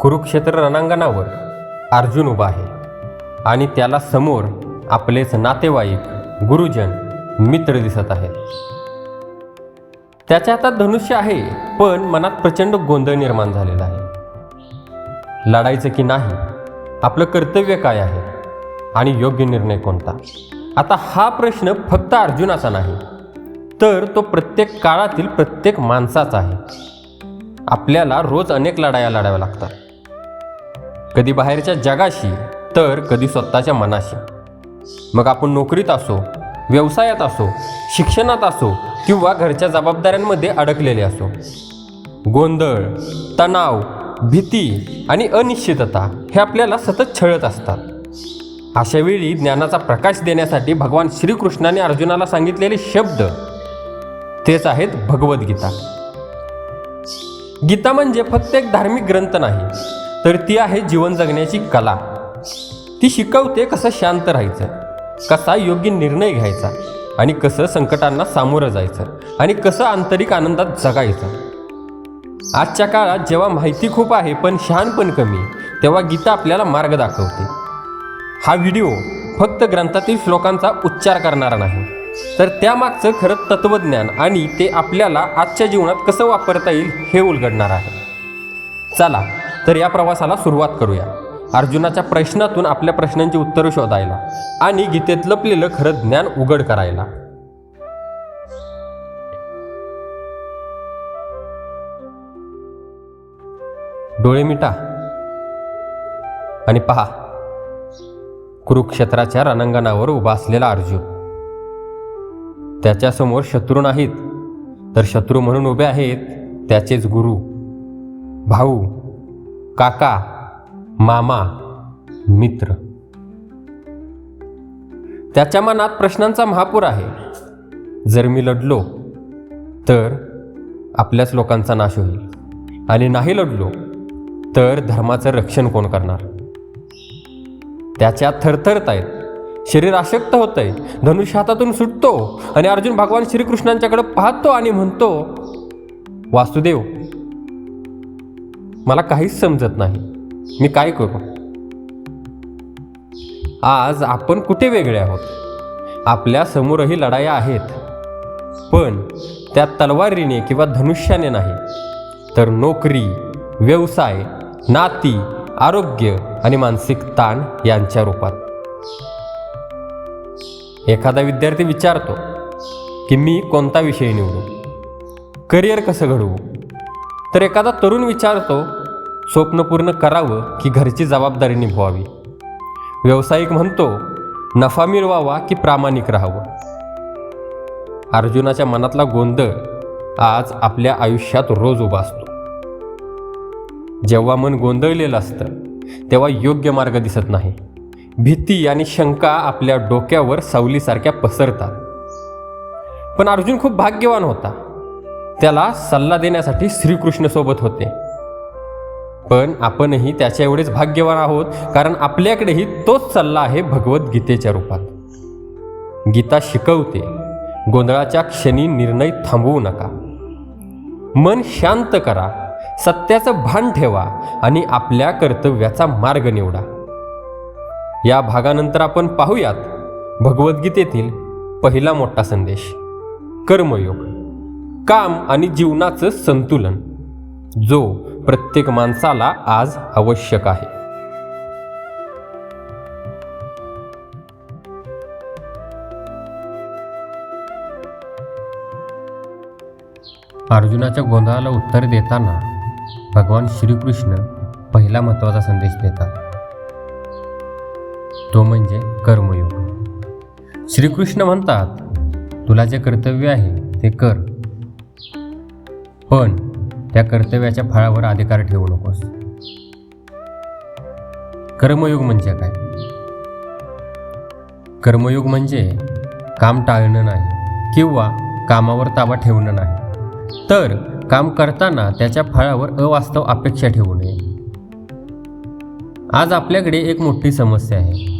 कुरुक्षेत्र रणांगणावर अर्जुन उभा आहे आणि त्याला समोर आपलेच नातेवाईक गुरुजन मित्र दिसत आहेत. त्याच्या हातात धनुष्य आहे पण मनात प्रचंड गोंधळ निर्माण झालेला आहे. लढायचं की नाही आपलं कर्तव्य काय आहे आणि योग्य निर्णय कोणता? आता हा प्रश्न फक्त अर्जुनाचा नाही तर तो प्रत्येक काळातील प्रत्येक माणसाचा आहे. आपल्याला रोज अनेक लढाया लढाव्या लागतात. कधी बाहेरच्या जगाशी तर कधी स्वतःच्या मनाशी. मग आपण नोकरीत असो व्यवसायात असो शिक्षणात असो किंवा घरच्या जबाबदाऱ्यांमध्ये अडकलेले असो. गोंधळ तणाव भीती आणि अनिश्चितता हे आपल्याला सतत छळत असतात. अशावेळी ज्ञानाचा प्रकाश देण्यासाठी भगवान श्रीकृष्णाने अर्जुनाला सांगितलेले शब्द तेच आहेत भगवद्गीता. गीता म्हणजे फक्त एक धार्मिक ग्रंथ नाही तर ती आहे जीवन जगण्याची कला. ती शिकवते कसं शांत राहायचं कसा योग्य निर्णय घ्यायचा आणि कसं संकटांना सामोरं जायचं आणि कसं आंतरिक आनंदात जगायचं. आजच्या काळात जेव्हा माहिती खूप आहे पण शहाणपण कमी तेव्हा गीता आपल्याला मार्ग दाखवते. हा व्हिडिओ फक्त ग्रंथातील श्लोकांचा उच्चार करणारा नाही तर त्यामागचं खरं तत्वज्ञान आणि ते आपल्याला आजच्या जीवनात कसं वापरता येईल हे उलगडणार आहे. चला तर या प्रवासाला सुरुवात करूया. अर्जुनाच्या प्रश्नातून आपल्या प्रश्नांची उत्तरं शोधायला आणि गीतेत लपलेलं खरं ज्ञान उघड करायला. डोळे मिटा आणि पहा कुरुक्षेत्राच्या रणांगणावर उभा असलेला अर्जुन. त्याच्यासमोर शत्रू नाहीत. तर शत्रू म्हणून उभे आहेत त्याचेच गुरु भाऊ काका मामा मित्र. त्याच्या मनात प्रश्नांचा महापूर आहे. जर मी लढलो तर आपल्याच लोकांचा नाश होईल. आणि नाही लढलो तर धर्माचं रक्षण कोण करणार? त्याच्या थरथरत आहेत शरीर अशक्त होत आहे धनुष्य हातातून सुटतो आणि अर्जुन भगवान श्रीकृष्णांच्याकडे पाहतो आणि म्हणतो वासुदेव मला काहीच समजत नाही. मी काय करू? आज आपण कुठे वेगळे आहोत? आपल्या समोरही लढाया आहेत. पण त्या तलवारीने किंवा धनुष्याने नाही. तर नोकरी व्यवसाय नाती आरोग्य आणि मानसिक ताण यांच्या रूपात. एखादा विद्यार्थी विचारतो की मी कोणता विषय निवडू? करिअर कसं घडवू? तर एखादा तरुण विचारतो स्वप्न पूर्ण करावं की घरची जबाबदारी निभवावी व्यावसायिक म्हणतो नफा मिळवावा की प्रामाणिक राहावं. अर्जुनाच्या मनातला गोंधळ आज आपल्या आयुष्यात रोज उभा असतो. जेव्हा मन गोंधळलेलं असतं तेव्हा योग्य मार्ग दिसत नाही. भीती आणि शंका आपल्या डोक्यावर सावलीसारख्या पसरतात. पण अर्जुन खूप भाग्यवान होता. त्याला सल्ला देण्यासाठी श्रीकृष्ण सोबत होते. पण आपणही त्याच्या एवढेच भाग्यवान आहोत कारण आपल्याकडेही तोच सल्ला आहे भगवद्गीतेच्या रूपात. गीता शिकवते गोंधळाच्या क्षणी निर्णय थांबवू नका. मन शांत करा सत्याचं भान ठेवा आणि आपल्या कर्तव्याचा मार्ग निवडा. या भागानंतर आपण पाहूयात भगवद्गीतेतील पहिला मोठा संदेश कर्मयोग. काम आणि जीवनाचं संतुलन जो प्रत्येक माणसाला आज आवश्यक आहे. अर्जुनाच्या गोंधळाला उत्तर देताना भगवान श्रीकृष्ण पहिला महत्त्वाचा संदेश देतात. तो म्हणजे कर्मयोग. श्रीकृष्ण म्हणतात तुला जे कर्तव्य आहे ते कर. पण त्या कर्तव्याच्या फळावर अधिकार ठेवू नकोस. कर्मयोग म्हणजे काय? कर्मयोग म्हणजे काम टाळणं नाही किंवा कामावर ताबा ठेवणं नाही. तर काम करताना त्याच्या फळावर अवास्तव अपेक्षा ठेवू नये. आज आपल्याकडे एक मोठी समस्या आहे.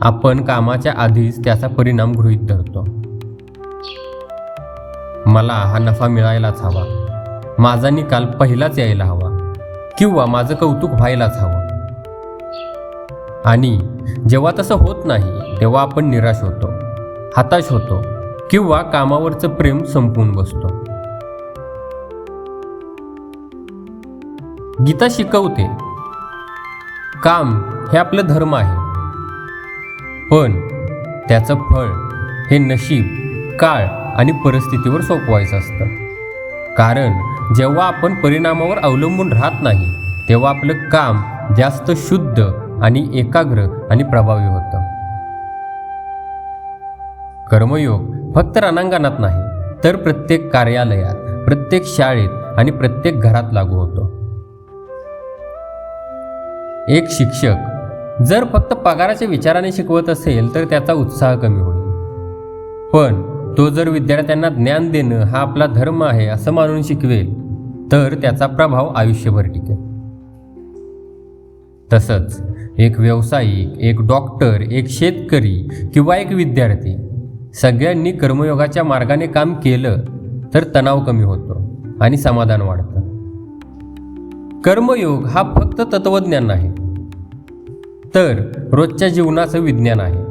आपण कामाच्या आधीच त्याचा परिणाम गृहीत धरतो. मला हा नफा मिळायलाच हवा. माझा निकाल पहिलाच यायला हवा किंवा माझं कौतुक व्हायलाच हवं. आणि जेव्हा तसं होत नाही तेव्हा आपण निराश होतो हताश होतो किंवा कामावरचं प्रेम संपून बसतो. गीता शिकवते काम हे आपलं धर्म आहे पण त्याचं फळ हे नशीब काळ आणि परिस्थितीवर सोपवायचं असतं. कारण जेव्हा आपण परिणामावर अवलंबून राहत नाही तेव्हा आपलं काम जास्त शुद्ध आणि एकाग्र आणि प्रभावी होतं. कर्मयोग फक्त रणांगणात नाही तर प्रत्येक कार्यालयात प्रत्येक शाळेत आणि प्रत्येक घरात लागू होतो. एक शिक्षक जर फक्त पगाराच्या विचाराने शिकवत असेल तर त्याचा उत्साह कमी होईल. पण तो जर विद्यार्थ्यांना ज्ञान देणं हा आपला धर्म आहे असं मानून शिकवेल तर त्याचा प्रभाव आयुष्यभर टिकेल. तसंच एक व्यावसायिक एक डॉक्टर एक शेतकरी किंवा एक विद्यार्थी सगळ्यांनी कर्मयोगाच्या मार्गाने काम केलं तर तणाव कमी होतो आणि समाधान वाढतं. कर्मयोग हा फक्त तत्वज्ञान नाही तर रोजच्या जीवनाचं विज्ञान आहे.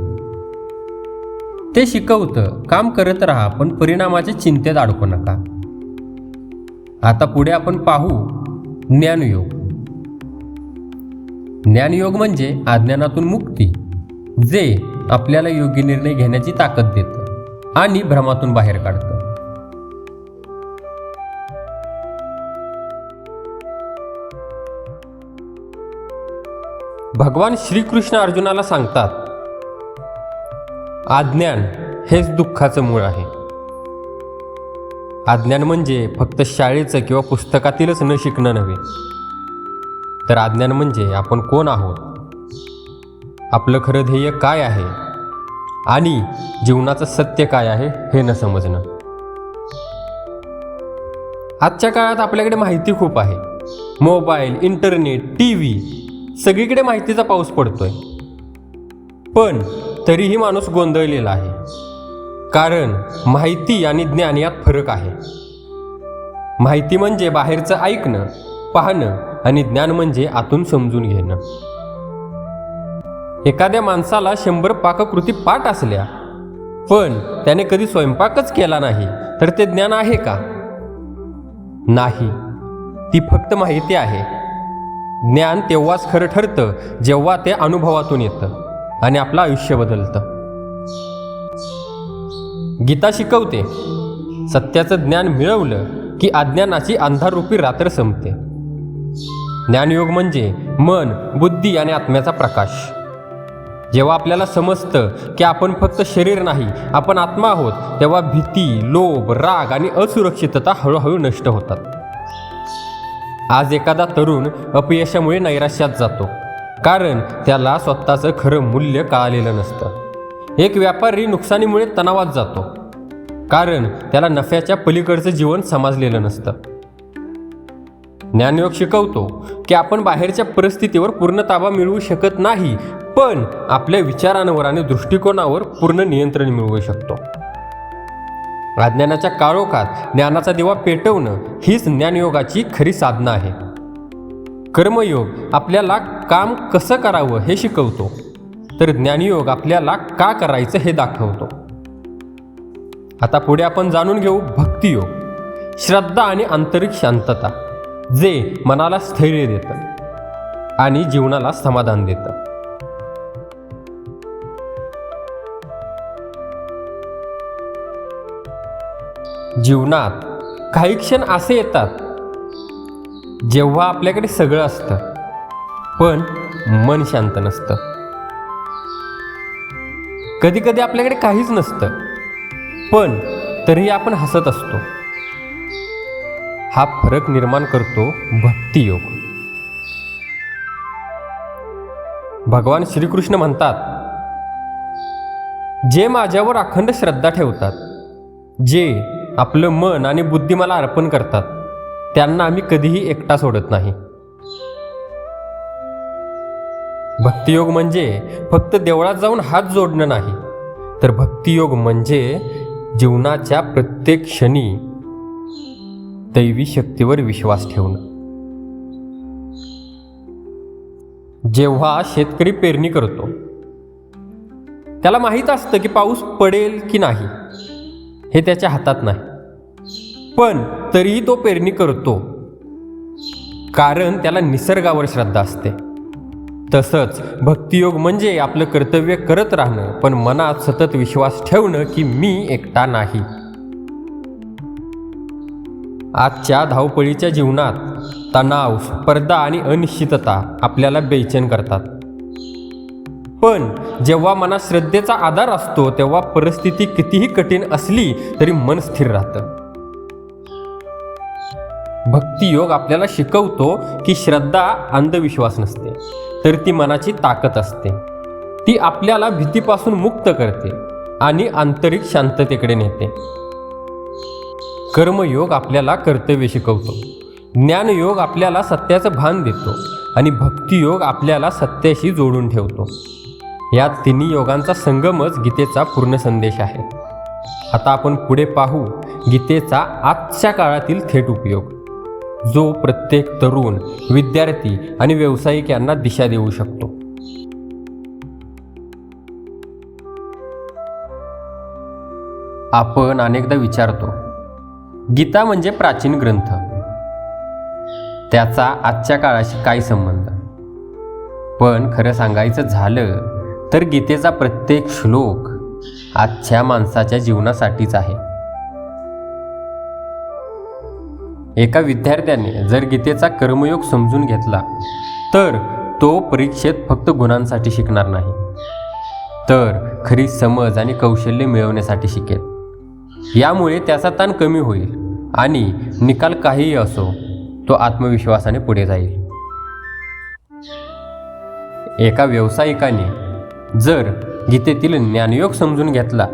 ते शिकवतं काम करत राहा पण परिणामाच्या चिंतेत अडकू नका. आता पुढे आपण पाहू ज्ञानयोग. ज्ञानयोग म्हणजे अज्ञानातून मुक्ती जे आपल्याला योग्य निर्णय घेण्याची ताकद देतं आणि भ्रमातून बाहेर काढतं. भगवान श्रीकृष्ण अर्जुनाला सांगतात अज्ञान हेच दुःखाचं मूळ आहे. अज्ञान म्हणजे फक्त शाळेचं किंवा पुस्तकातीलच न शिकणं नव्हे. तर अज्ञान म्हणजे आपण कोण आहोत? आपलं खरं ध्येय काय आहे? आणि जीवनाचं सत्य काय आहे हे न समजणं. आजच्या काळात आपल्याकडे माहिती खूप आहे. मोबाईल इंटरनेट टी व्ही सगळीकडे माहितीचा पाऊस पडतोय. पण तरीही माणूस गोंधळलेला आहे. कारण माहिती आणि ज्ञान यात फरक आहे. माहिती म्हणजे बाहेरचं ऐकणं पाहणं आणि ज्ञान म्हणजे आतून समजून घेणं. एखाद्या माणसाला शंभर पाककृती पाठ असल्या पण त्याने कधी स्वयंपाकच केला नाही तर ते ज्ञान आहे का? नाही. ती फक्त माहिती आहे. ज्ञान तेव्हाच खरं ठरतं जेव्हा ते अनुभवातून येतं आणि आपलं आयुष्य बदलतं. गीता शिकवते. सत्याचं ज्ञान मिळवलं की अज्ञानाची अंधाररूपी रात्र संपते. ज्ञानयोग म्हणजे मन बुद्धी आणि आत्म्याचा प्रकाश. जेव्हा आपल्याला समजतं की आपण फक्त शरीर नाही आपण आत्मा आहोत तेव्हा भीती लोभ राग आणि असुरक्षितता हळूहळू नष्ट होतात. आज एखादा तरुण अपयशामुळे नैराश्यात जातो. कारण त्याला स्वतःचं खरं मूल्य कळालेलं नसतं. एक व्यापारी नुकसानीमुळे तणावात जातो. कारण त्याला नफ्याच्या पलीकडचं जीवन समजलेलं नसतं. ज्ञानयोग शिकवतो की आपण बाहेरच्या परिस्थितीवर पूर्ण ताबा मिळवू शकत नाही पण आपल्या विचारांवर आणि दृष्टिकोनावर पूर्ण नियंत्रण मिळवू शकतो. अज्ञानाच्या काळोखात ज्ञानाचा दिवा पेटवणं हीच ज्ञानयोगाची खरी साधना आहे. कर्मयोग आपल्याला काम कसं करावं हे शिकवतो. तर ज्ञानयोग आपल्याला का करायचं हे दाखवतो. आता पुढे आपण जाणून घेऊ भक्तियोग श्रद्धा आणि आंतरिक शांतता जे मनाला स्थैर्य देतं आणि जीवनाला समाधान देतं. जीवनात काही क्षण असे येतात जेव्हा आपल्याकडे सगळं असतं पण मन शांत नसतं. कधी कधी आपल्याकडे काहीच नसतं. पण तरीही आपण हसत असतो. हा फरक निर्माण करतो भक्तियोग भगवान श्रीकृष्ण म्हणतात जे माझ्यावर अखंड श्रद्धा ठेवतात जे आपलं मन आणि बुद्धी मला अर्पण करतात त्यांना आम्ही कधीही एकटा सोडत नाही. भक्तियोग म्हणजे फक्त देवळात जाऊन हात जोडणं नाही. तर भक्तियोग म्हणजे जीवनाच्या प्रत्येक क्षणी दैवी शक्तीवर विश्वास ठेवणं. जेव्हा शेतकरी पेरणी करतो त्याला माहीत असतं की पाऊस पडेल की नाही हे त्याच्या हातात नाही. पण तरीही तो पेरणी करतो कारण त्याला निसर्गावर श्रद्धा असते. तसंच भक्तियोग म्हणजे आपलं कर्तव्य करत राहणं पण मनात सतत विश्वास ठेवणं की मी एकटा नाही. आजच्या धावपळीच्या जीवनात तणाव स्पर्धा आणि अनिश्चितता आपल्याला बेचैन करतात. पण जेव्हा मनात श्रद्धेचा आधार असतो तेव्हा परिस्थिती कितीही कठीण असली तरी मन स्थिर राहतं. भक्तियोग आपल्याला शिकवतो की श्रद्धा अंधविश्वास नसते. तर ती मनाची ताकद असते. ती आपल्याला भीतीपासून मुक्त करते आणि आंतरिक शांततेकडे नेते. कर्मयोग आपल्याला कर्तव्य शिकवतो. ज्ञानयोग आपल्याला सत्याचं भान देतो आणि भक्तियोग आपल्याला सत्याशी जोडून ठेवतो. या तिन्ही योगांचा संगमच गीतेचा पूर्ण संदेश आहे. आता आपण पुढे पाहू गीतेचा आजच्या काळातील थेट उपयोग. जो प्रत्येक तरुण विद्यार्थी आणि व्यावसायिक यांना दिशा देऊ शकतो. आपण अनेकदा विचारतो गीता म्हणजे प्राचीन ग्रंथ. त्याचा आजच्या काळाशी काय संबंध? पण खरं सांगायचं झालं तर गीतेचा प्रत्येक श्लोक आजच्या माणसाच्या जीवनासाठीच आहे. एका विद्यार्थ्याने जर गीतेचा कर्मयोग समजून घेतला तर तो परीक्षेत फक्त गुणांसाठी शिकणार नाही. तर खरी समज आणि कौशल्य मिळवण्यासाठी शिकेल. यामुळे त्याचा ताण कमी होईल आणि निकाल काहीही असो तो आत्मविश्वासाने पुढे जाईल. एका व्यावसायिकाने जर गीतेतील ज्ञानयोग समजून घेतला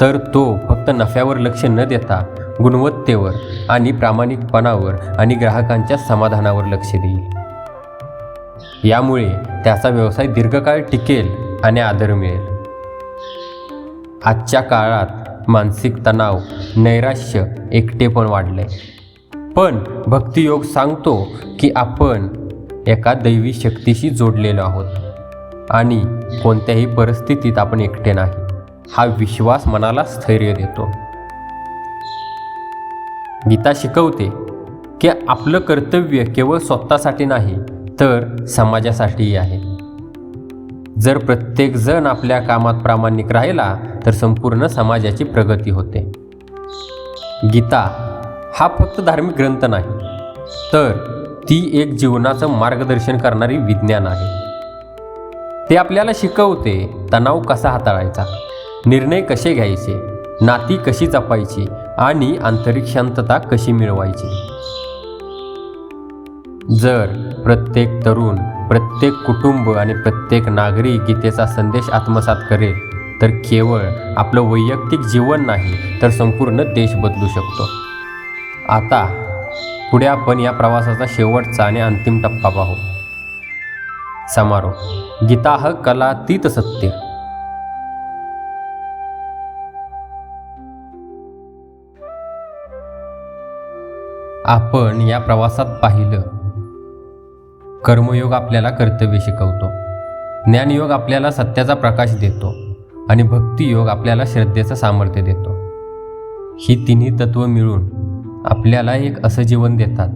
तर तो फक्त नफ्यावर लक्ष न देता गुणवत्तेवर आणि प्रामाणिकपणावर आणि ग्राहकांच्या समाधानावर लक्ष देईल. यामुळे त्याचा व्यवसाय दीर्घकाळ टिकेल आणि आदर मिळेल. आजच्या काळात मानसिक तणाव नैराश्य एकटेपण वाढले पण भक्तियोग सांगतो की आपण एका दैवी शक्तीशी जोडलेलो आहोत आणि कोणत्याही परिस्थितीत आपण एकटे नाही. हा विश्वास मनाला स्थैर्य देतो. गीता शिकवते की आपलं कर्तव्य केवळ स्वतःसाठी नाही तर समाजासाठीही आहे. जर प्रत्येक जण आपल्या कामात प्रामाणिक राहिला तर संपूर्ण समाजाची प्रगती होते. गीता हा फक्त धार्मिक ग्रंथ नाही तर ती एक जीवनाचं मार्गदर्शन करणारी विज्ञान आहे. ते आपल्याला शिकवते तणाव कसा हाताळायचा निर्णय कसे घ्यायचे नाती कशी जपायची आणि आंतरिक शांतता कशी मिळवायची? जर प्रत्येक तरुण प्रत्येक कुटुंब आणि प्रत्येक नागरिक गीतेचा संदेश आत्मसात करेल तर केवळ आपलं वैयक्तिक जीवन नाही तर संपूर्ण देश बदलू शकतो. आता पुढे आपण या प्रवासाचा शेवटचा आणि अंतिम टप्पा पाहू. समारोप. गीता ह कलातीत सत्य. आपण या प्रवासात पाहिलं. कर्मयोग आपल्याला कर्तव्य शिकवतो. ज्ञानयोग आपल्याला सत्याचा प्रकाश देतो आणि भक्तियोग आपल्याला श्रद्धेचं सामर्थ्य देतो. ही तिन्ही तत्व मिळून आपल्याला एक असं जीवन देतात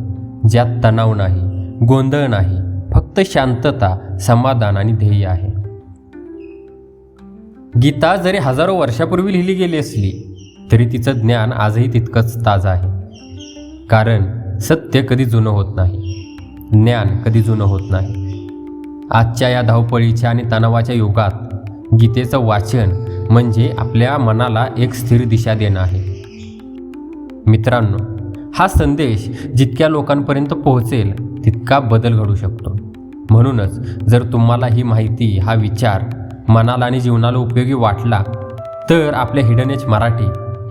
ज्यात तणाव नाही गोंधळ नाही फक्त शांतता समाधान आणि ध्येय आहे. गीता जरी हजारो वर्षापूर्वी लिहिली गेली असली तरी तिचं ज्ञान आजही तितकंच ताजं आहे. कारण सत्य कधी जुनं होत नाही ज्ञान कधी जुनं होत नाही. आजच्या या धावपळीच्या आणि तणावाच्या युगात गीतेचं वाचन म्हणजे आपल्या मनाला एक स्थिर दिशा देणं आहे. मित्रांनो हा संदेश जितक्या लोकांपर्यंत पोहोचेल तितका बदल घडू शकतो. म्हणूनच जर तुम्हाला ही माहिती हा विचार मनाला आणि जीवनाला उपयोगी वाटला तर आपल्या हिडन एच मराठी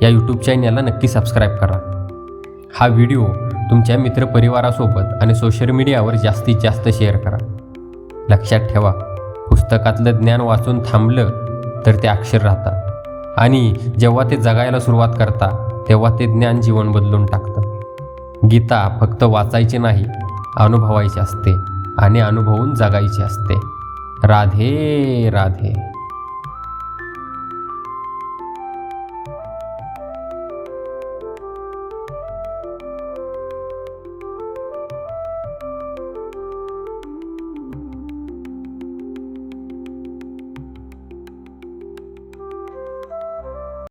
या यूट्यूब चॅनलला नक्की सबस्क्राईब करा. हा व्हिडिओ तुमच्या मित्रपरिवारासोबत आणि सोशल मीडियावर जास्तीत जास्त शेअर करा. लक्षात ठेवा पुस्तकातलं ज्ञान वाचून थांबलं तर ते अक्षर राहतात. आणि जेव्हा ते जगायला सुरुवात करता तेव्हा ते ज्ञान जीवन बदलून टाकतं. गीता फक्त वाचायची नाही अनुभवायची असते आणि अनुभवून जगायची असते. राधे राधे.